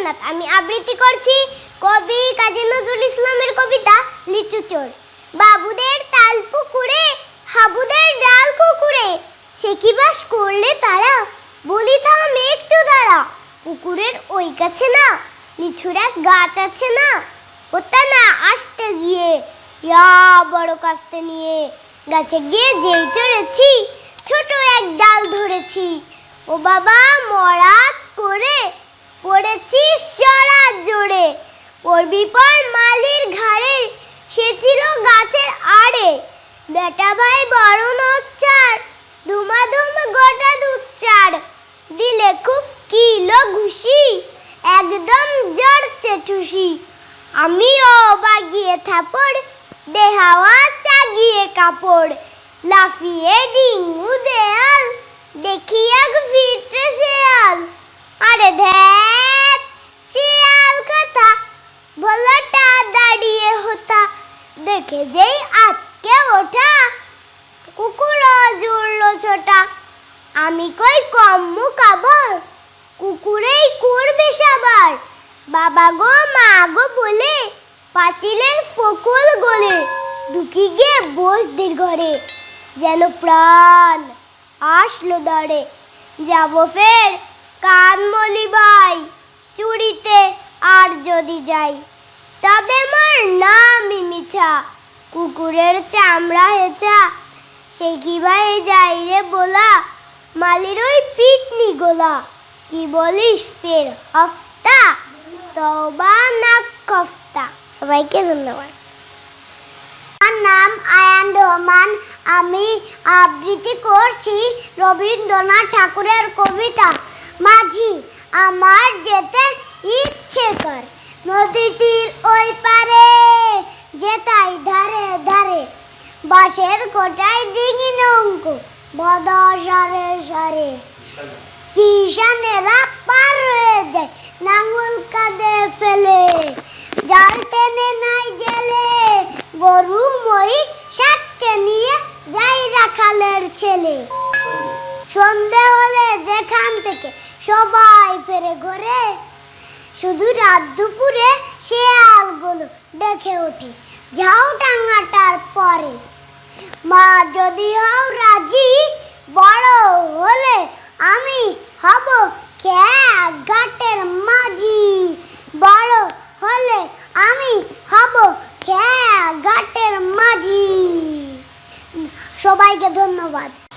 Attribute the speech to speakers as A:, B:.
A: জান্নাত। আমি আবৃত্তি করছি কবি কাজী নজরুল ইসলামের কবিতা, লিচু চোর। বাবুদের তাল পুকুরে, হাবুদের ডাল কুকুরে, সে কি বাস করলে তারা? বলি থাম একটু দাঁড়া, পুকুরের ওই কাছে না, লিচুর এক গাছ আছে না। ওটা না আসতে গিয়ে, ইয়া বড় কাস্তে নিয়ে, গাছে গিয়ে যেই চড়েছি, ছোট এক ডাল ধরেছি। ও বাবা, মরাত করে পড়েছি সারা জোরে। পড়বি পর মালির ঘাড়ে, সে ছিল গাছের আড়ে। বেটা ভাই বড় নচ্চার ধুমাধুম গোটা দুচ্চার দিলে খুব কিলো ঘুষি, একদম জড়ছে ঠুসি আমিও বাগিয়ে থাপড়, দেহাওয়া চাগিয়ে কাপড়। লাফিয়ে ডিঙ্গু দেয়াল, দেখি এক ফিটে শেয়াল। আরে কথা ভোলাটা দাঁড়িয়ে হতা। দেখে যেই আটকে ওঠা কুকুরও জুড়লো ছোটা। আমি কই কম্মু কাবার কুকুরেই করবে সাবার। বাবা গো, মা গো বলে, পাঁচিলের ফকুল গলে ঢুকি গিয়ে বসদের ঘরে। যেন প্রাণ আসলো দরে। যাব ফের কান মলি ভাই চুরিতে আর যদি যাই, তবে মোর নামই মিছা কুকুরের চামড়া হেঁচা, সে কি ভাই যাই রে বলা? মালির ওই পিটনি গোলা। কি বলিস ফের হফতা তবা না কফতা? সবাইকে ধন্যবাদ। আমার নাম আয়ান রহমান। আমি আবৃত্তি করছি রবীন্দ্রনাথ ঠাকুরের কবিতা। মাঝি, আমার যেতে ইচ্ছে কর। নদীটির ওই পারে যেতাই ধারে ধারে। বাঁশের কোটায় ডিঙি নৌক বদ সারে। সারে কিষানেরা পার হয়ে যায়, নাঙল কাঁধে ফেলে। জাল টেনে নাই জেলে, গরু মই সাতটে নিয়ে যাই রাখালের ছেলে। সন্ধে হলে যেখান থেকে সবাই ফেরে ঘরে শুধু রাত দুপুরে শেয়ালগুলো দেখে ওঠে। ঝাউ টাঙাটার পরে। মা, যদি হও রাজি, বড় হলে আমি হব খ্যাত ঘাটের মাঝি। বড় হলে আমি হব খ্যাত ঘাটের মাঝি। সবাইকে ধন্যবাদ।